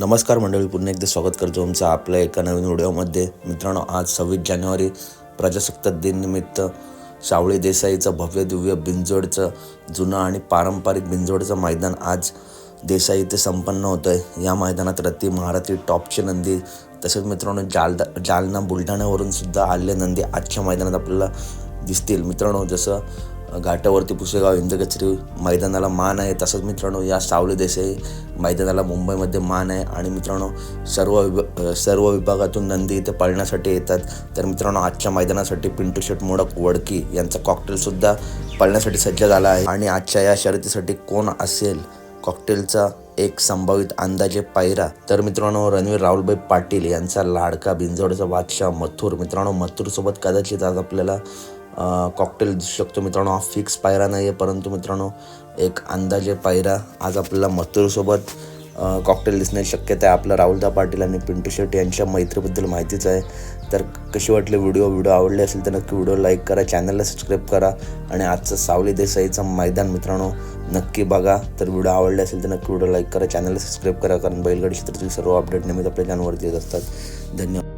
नमस्कार मंडळी पुन्हा एकदा स्वागत करतो आमचं आपल्या एका नवीन व्हिडिओमध्ये. मित्रांनो आज सव्वीस जानेवारी प्रजासत्ताक दिन निमित्त सावळी देसाईचं भव्य दिव्य बिंजोडचं जुनं आणि पारंपरिक बिंजोडचं मैदान आज देसाई इथे संपन्न होतं आहे या मैदानात रती महारथी टॉपची नंदी तसेच मित्रांनो जालदा जालना बुलढाण्यावरून सुद्धा आलेले नंदी आजच्या मैदानात आपल्याला दिसतील. मित्रांनो जसं घाटावरती पुसेगाव हिंदकचरी मैदानाला मान आहे. तसंच मित्रांनो या सावली देसाई मैदानाला मुंबईमध्ये मान आहे. आणि मित्रांनो सर्व विभ सर्व विभागातून नंदी इथे पळण्यासाठी येतात. तर मित्रांनो आजच्या मैदानासाठी पिंटू शेट मोडक वडकी यांचा कॉकटेलसुद्धा पळण्यासाठी सज्ज झाला आहे. आणि आजच्या या शर्यतीसाठी कोण असेल? कॉकटेलचा एक संभावित अंदाजे पायरा. तर मित्रांनो रणवीर राहुलभाई पाटील यांचा लाडका बिंजोडचा बादशाह मथुर. मित्रांनो मथुरसोबत कदाचित आज आपल्याला कॉकटेल दिसू शकतो मित्रांनो. हा फिक्स पायरा नाही आहे परंतु मित्रांनो एक अंदाजे पायरा. आज आपल्याला मथुरसोबत कॉकटेल दिसण्याची शक्यता आहे. आपला राहुलदा पाटील आणि पिंटू शेट्टी यांच्या मैत्रीबद्दल माहितीच आहे. तर कशी वाटली व्हिडिओ व्हिडिओ आवडले असेल तर नक्की व्हिडिओ लाईक करा. चॅनलला सबस्क्राईब करा. आणि आजचं सावली देसाईचं मैदान मित्रांनो नक्की बघा. तर व्हिडिओ आवडले असेल तर नक्की व्हिडिओ लाईक करा. चॅनलला सबस्क्राईब करा. कारण बैलगाडी क्षेत्रातील सर्व अपडेट नेहमीच आपल्या चॅनलवरती येत असतात. धन्यवाद.